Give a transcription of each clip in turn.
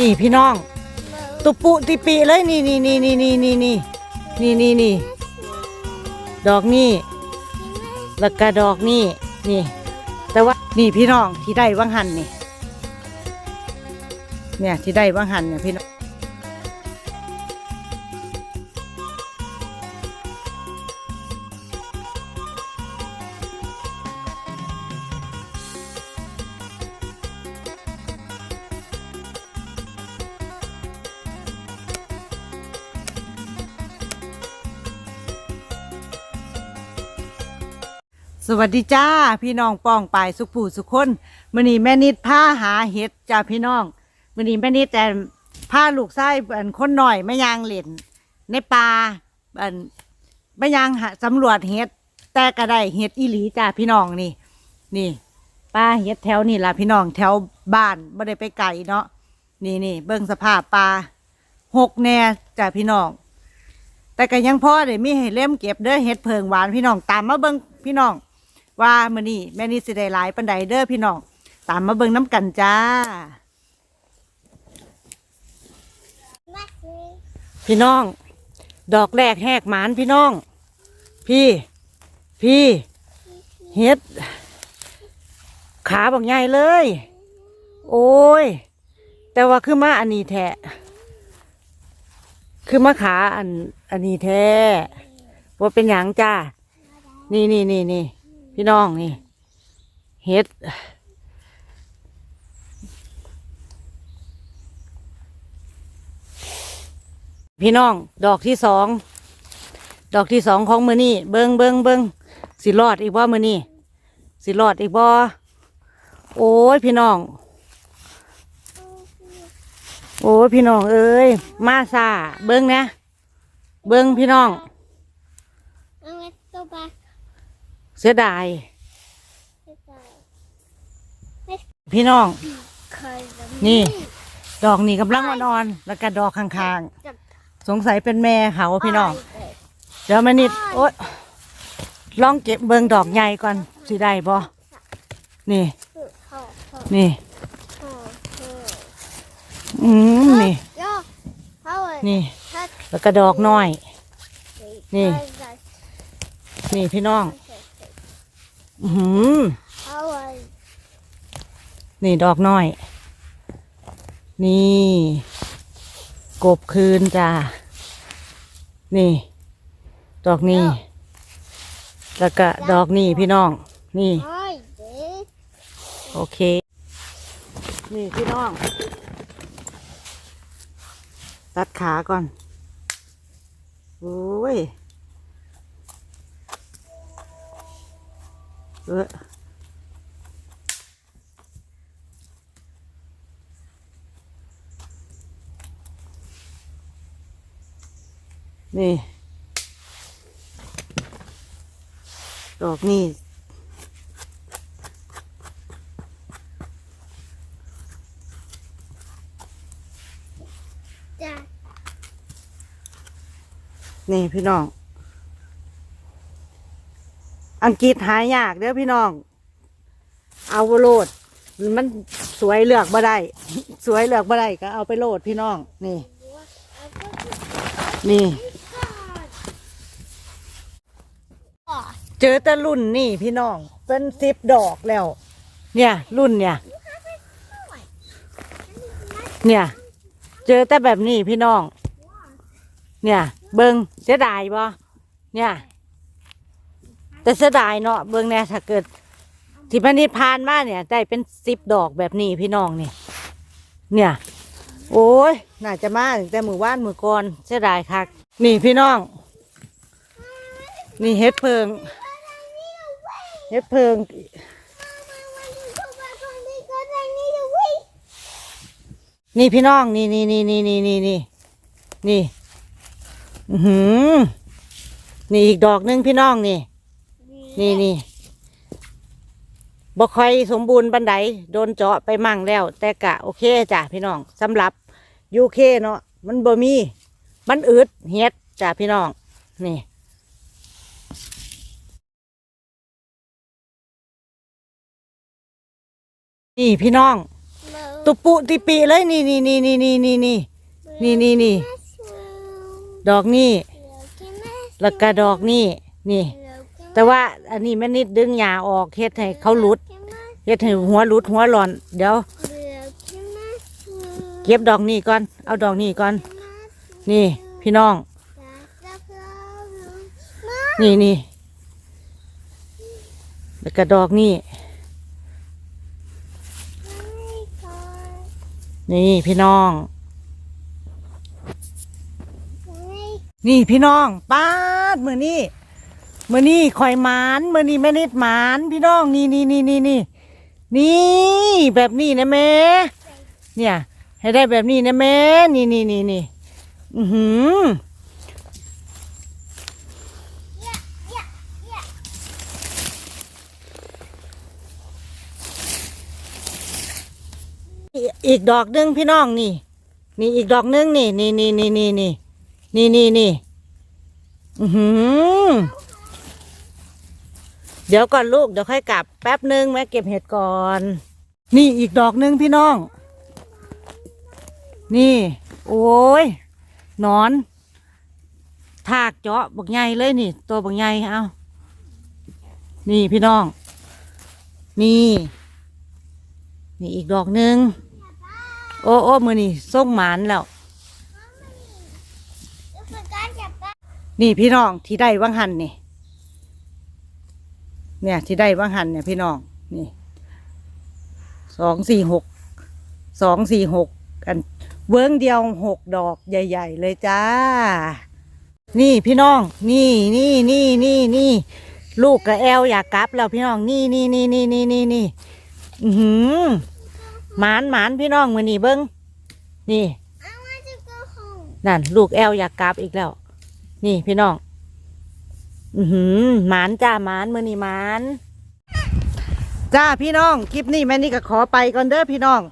นี่พี่น้อง ตุปุติปีเลยนี่นี่นี่นี่นี่นี่นี่นี่นี่นี่ดอกนี่แล้วก็ดอกนี่นี่ แต่ว่านี่พี่น้องที่ได้ว่างหันนี่ เนี่ยที่ได้ว่างหันเนี่ยพี่น้อง สวัสดีจ้าพี่น้องป้องปายสุขผู้สุขคนมื้อนี้แม่นิดพาหาเห็ดจ้าพี่น้องมื้อนี้แม่นิดแต่พาลูกชายอันคนหน่อยแม่ยางเหล่นในป่าอันแม่ยางหาสำรวจเห็ดแต่ก็ได้เห็ดอีหลีจ้าพี่น้องนี่ นี่ป่าเห็ดแถวนี่ล่ะพี่น้องแถวบ้านไม่ได้ไปไกลเนาะนี่นี่เบิ่งสภาพป่าหกแน่จ้าพี่น้อง แต่ก็ยังพอได้มีให้เล่มเก็บเด้อเห็ดเพิงหวานพี่น้องตามมาเบิ่งพี่น้อง ว่ามื้อนี้แม่นี่สิได้หลายปานใดเด้อพี่น้องตามมาเบิ่งน้ำกันจ้า พี่น้อง ดอกแรกแหกหมานพี่น้อง พี่ พี่เฮ็ด ขาบอกใหญ่เลย โอ้ย แต่ว่าคือมาอันนี้แท้คือมาขาอันอันนี้แท้ว่าเป็นหยังจ้า นี่นี่นี่นี่ พี่น้องนี่เฮ็ดพี่น้อง ดอกที่สอง ดอกที่สองของมือนี่เบิงเบิงเบิงสิรอดอีกบ่มือนี่สิรอดอีกบ่โอ้ยพี่น้อง โอ้ยพี่น้องเอ้ยมาซาเบิงนะ เบิงพี่น้อง เสียดาย to the พี่น้อง cause of นี่ ดอกนี่กำลังอ่อนๆแล้วก็ดอกข้างๆสงสัยเป็นแม่เขาพี่น้องเดี๋ยวมานิดโอ๊ยลองเก็บเบิงดอกใหญ่ก่อนสิได้บ่นี่นี่อืมนี่นี่แล้วก็ดอกน้อย นี่ นี่พี่น้อง อือหือนี่ดอกน้อย นี่ กบคืนจ้า นี่ ดอกนี้ แล้วก็ดอกนี้พี่น้อง นี่ โอเค นี่พี่น้อง ตัดขาก่อน โอ้ย เออนี่ ดอกนี่นี่พี่น้อง อังกฤษหายากเด้อพี่น้อง เอาโลด มันสวยเลือกบ่ได้ สวยเลือกบ่ได้ก็เอาไปโลดพี่น้อง นี่ นี่ เจอแต่รุ่นนี่พี่น้อง เป็นสิบดอกแล้ว เนี่ย รุ่นเนี่ย เนี่ย เจอแต่แบบนี้พี่น้อง เนี่ย เบิงเสียดายบ่เนี่ย แต่เสียดายเนาะเบิงเนี่ยถ้าเกิดที่พันนิพานมาเนี่ยได้เป็นสิบดอกแบบนี้พี่น้องเนี่ยเนี่ย โอ้ยน่าจะมาตั้งแต่มือว่านมือก่อนเสียดายคักนี่พี่น้อง นี่เฮ็ดเพิงเฮ็ดเพิงนี่พี่น้อง นี่นี่นี่นี่นี่นี่นี่นี่ อือหือ นี่อีกดอกหนึงพี่น้องนี่ นี่นี่บ่ค่อยสมบูรณ์บันไดโดนเจาะไปมั่งแล้ว แต่กะโอเคจ้ะพี่น้องสำหรับยูเคเนาะมันบ่มี มันอืดเฮ็ดจ้ะพี่น้อง นี่นี่พี่น้อง ตุปุติปีเลยนี่นี่นี่นี่นี่นี่นี่นี่นี่นี่ดอกนี่แล้วก็ดอกนี่นี่ แต่ว่าอันนี้แม่นิดดึงหญ้าออกเฮ็ดให้เขาหลุดเฮ็ดให้หัวหลุดหัวหลอน เดี๋ยว เก็บดอกนี่ก่อน เอาดอกนี่ก่อน นี่ พี่น้อง นี่นี่แล้วก็ดอกนี่นี่พี่น้อง นี่พี่น้องป้าดมือนี่ มือนี่ข่อยหมานมือนี่แม่นิดหมานพี่น้องนี่นี่นี่นี่นี่นี่แบบนี้นะแม่เนี่ย ให้ได้แบบนี้นะแม่นี่นี่นี่นี่อือหืออีกดอกหนึงพี่น้องนี่ นี่อีกดอกหนึงนี่นี่นี่นี่นี่นี่นี่นี่นี่อือหือ เดี๋ยวก่อนลูกเดี๋ยวค่อยกลับแป๊บหนึงแม่เก็บเห็ดก่อน นี่อีกดอกหนึงพี่น้อง นี่ โอ้ยนอนถากเจาะบักใหญ่เลยนี่ ตัวบักใหญ่เอานี่พี่น้อง นี่ นี่อีกดอกหนึ่งโอ้โอ้มือนี่ส่งหมานแล้ว นี่พี่น้องที่ได้ว่างหันนี่ เนี่ยที่ได้ว่างหันเนี่ยพี่น้องนี่สองสี่หกสองสี่หกกันเวิ้งเดียวหกดอกใหญ่ ๆ เลยจ้า นี่พี่น้อง นี่นี่นี่นี่นี่ลูกกับแอลอยากกลับแล้วพี่น้องนี่นี่นี่นี่นี่นี่นี่อือหือหมานหมานพี่น้องมือนี่เบิ้งนี่นั่น ลูกแอลอยากกลับอีกแล้ว นี่พี่น้อง อือหือหมานจ้าหมานมือนี่หมานจ้าพี่น้องคลิปนี้แม่นี่ก็ขอไปก่อนเด้อพี่น้อง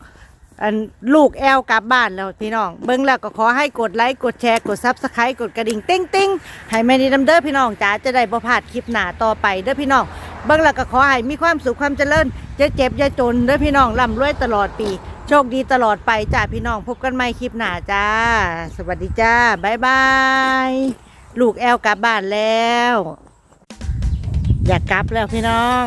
อันลูกแอลกลับบ้านแล้วพี่น้องเบิ่งแล้วก็ขอให้กดไลค์กดแชร์กดซับสไครต์กดกระดิ่งติ้งติ้งให้แม่นี่นำเด้อพี่น้องจ๋าจะได้บ่พลาดคลิปหน้าต่อไปเด้อพี่น้องเบิ่งแล้วก็ขอให้มีความสุขความเจริญจะเจ็บจะจนเด้อพี่น้องร่ำรวยตลอดปี โชคดีตลอดไปจ้าพี่น้องพบกันใหม่คลิปหน้าจ้า สวัสดีจ้าบ๊ายบาย ลูกแอลกลับบ้านแล้ว อยากกลับแล้วพี่น้อง